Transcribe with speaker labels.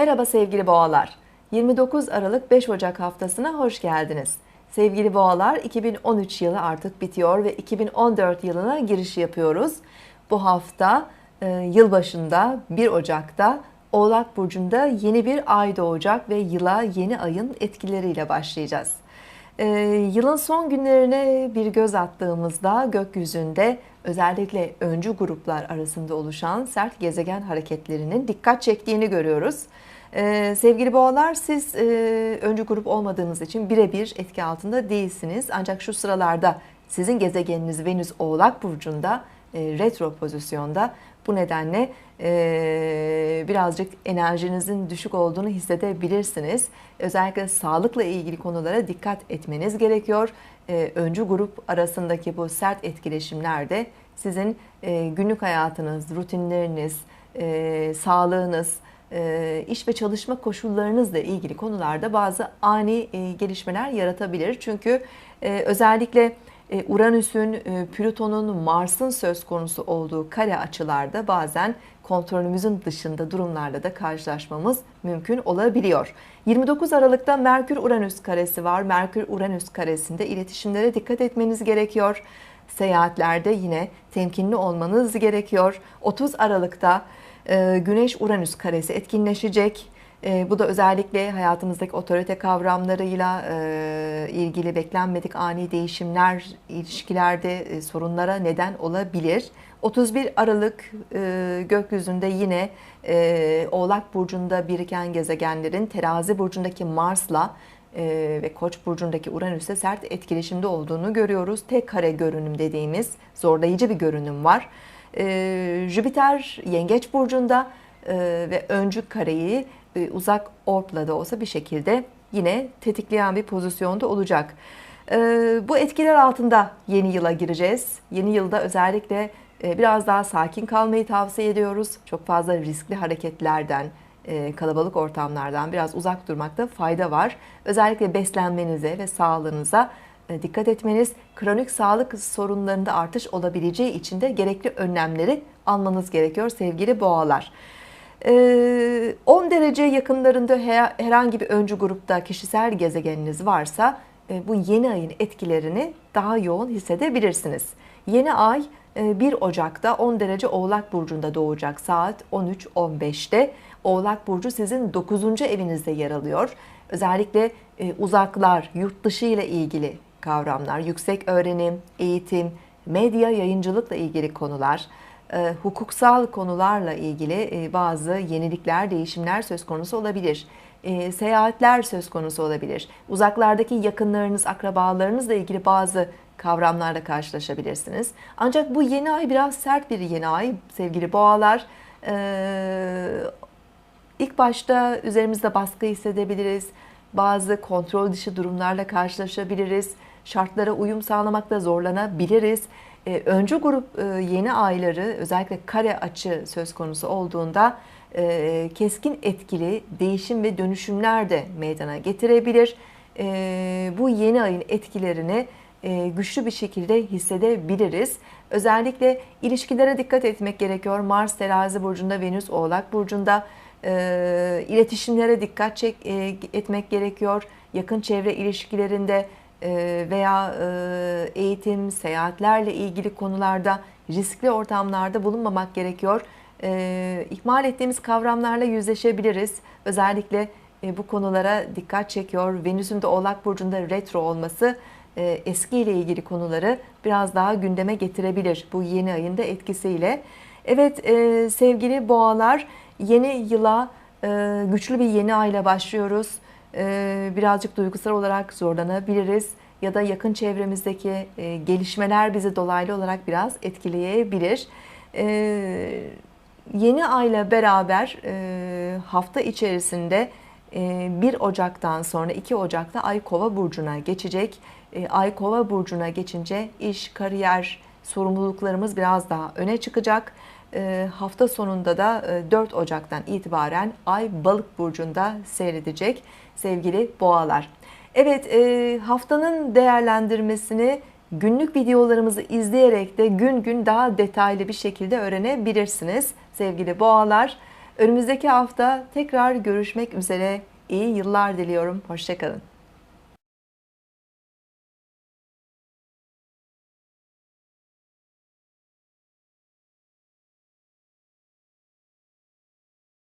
Speaker 1: Merhaba sevgili boğalar. 29 Aralık 5 Ocak haftasına hoş geldiniz. Sevgili boğalar 2013 yılı artık bitiyor ve 2014 yılına giriş yapıyoruz. Bu hafta e, yılbaşında 1 Ocak'ta Oğlak Burcu'nda yeni bir ay doğacak ve yıla yeni ayın etkileriyle başlayacağız. E, yılın son günlerine bir göz attığımızda gökyüzünde özellikle öncü gruplar arasında oluşan sert gezegen hareketlerinin dikkat çektiğini görüyoruz. Ee, sevgili boğalar siz e, öncü grup olmadığınız için birebir etki altında değilsiniz. Ancak şu sıralarda sizin gezegeniniz Venüs Oğlak Burcu'nda e, retro pozisyonda. Bu nedenle e, birazcık enerjinizin düşük olduğunu hissedebilirsiniz. Özellikle sağlıkla ilgili konulara dikkat etmeniz gerekiyor. E, öncü grup arasındaki bu sert etkileşimlerde sizin e, günlük hayatınız, rutinleriniz, e, sağlığınız, iş ve çalışma koşullarınızla ilgili konularda bazı ani e, gelişmeler yaratabilir. Çünkü e, özellikle Uranüs'ün, Plüton'un, Mars'ın söz konusu olduğu kare açılarda bazen kontrolümüzün dışında durumlarla da karşılaşmamız mümkün olabiliyor. 29 Aralık'ta Merkür-Uranüs karesi var. Merkür-Uranüs karesinde iletişimlere dikkat etmeniz gerekiyor. Seyahatlerde yine temkinli olmanız gerekiyor. 30 Aralık'ta e, Güneş-Uranüs karesi etkinleşecek. E, bu da özellikle hayatımızdaki otorite kavramlarıyla e, ilgili beklenmedik ani değişimler, ilişkilerde sorunlara neden olabilir. 31 Aralık gökyüzünde yine Oğlak Burcu'nda biriken gezegenlerin terazi burcundaki Mars'la ve Koç burcundaki Uranüs'e sert etkileşimde olduğunu görüyoruz. Tek kare görünüm dediğimiz zorlayıcı bir görünüm var. E, Jüpiter Yengeç Burcu'nda e, ve öncü kareyi e, uzak orbla da olsa bir şekilde yine tetikleyen bir pozisyonda olacak. Bu etkiler altında yeni yıla gireceğiz. Yeni yılda özellikle e, biraz daha sakin kalmayı tavsiye ediyoruz. Çok fazla riskli hareketlerden, kalabalık ortamlardan biraz uzak durmakta fayda var. Özellikle beslenmenize ve sağlığınıza e, dikkat etmeniz, kronik sağlık sorunlarında artış olabileceği için de gerekli önlemleri almanız gerekiyor sevgili boğalar. 10 e, derece yakınlarında herhangi bir öncü grupta kişisel gezegeniniz varsa e, bu yeni ayın etkilerini daha yoğun hissedebilirsiniz. Yeni ay 1 Ocak'ta 10 derece Oğlak Burcu'nda doğacak saat 13.15'te. Oğlak Burcu sizin 9. evinizde yer alıyor. Özellikle uzaklar, yurt dışı ile ilgili kavramlar, yüksek öğrenim, eğitim, medya, yayıncılıkla ilgili konular, e, hukuksal konularla ilgili e, bazı yenilikler, değişimler söz konusu olabilir. E, seyahatler söz konusu olabilir. Uzaklardaki yakınlarınız, akrabalarınızla ilgili bazı kavramlarla karşılaşabilirsiniz. Ancak bu yeni ay biraz sert bir yeni ay sevgili boğalar. İlk başta üzerimizde baskı hissedebiliriz. Bazı kontrol dışı durumlarla karşılaşabiliriz şartlara uyum sağlamakta zorlanabiliriz. E, öncü grup e, yeni ayları özellikle kare açı söz konusu olduğunda e, keskin etkili değişim ve dönüşümler de meydana getirebilir. E, bu yeni ayın etkilerini güçlü bir şekilde hissedebiliriz. Özellikle ilişkilere dikkat etmek gerekiyor. Mars terazi burcunda, Venüs oğlak burcunda e, iletişimlere dikkat çek, e, etmek gerekiyor. Yakın çevre ilişkilerinde e, veya e, eğitim, seyahatlerle ilgili konularda riskli ortamlarda bulunmamak gerekiyor. E, ihmal ettiğimiz kavramlarla yüzleşebiliriz. Özellikle bu konulara dikkat çekiyor. Venüs'ün de Oğlak Burcu'nda retro olması eski ile ilgili konuları biraz daha gündeme getirebilir bu yeni ayın da etkisiyle. Evet sevgili boğalar yeni yıla güçlü bir yeni ayla başlıyoruz. Birazcık duygusal olarak zorlanabiliriz ya da yakın çevremizdeki e, gelişmeler bizi dolaylı olarak biraz etkileyebilir. Yeni ayla beraber e, hafta içerisinde 1 e, Ocak'tan sonra 2 Ocak'ta Ay Kova burcuna geçecek. Ay Kova burcuna geçince iş, kariyer, sorumluluklarımız biraz daha öne çıkacak. Hafta sonunda da 4 Ocak'tan itibaren Ay Balık burcunda seyredecek sevgili boğalar. Evet e, haftanın değerlendirmesini günlük videolarımızı izleyerek de gün gün daha detaylı bir şekilde öğrenebilirsiniz sevgili boğalar. Önümüzdeki hafta tekrar görüşmek üzere. İyi yıllar diliyorum. Hoşçakalın.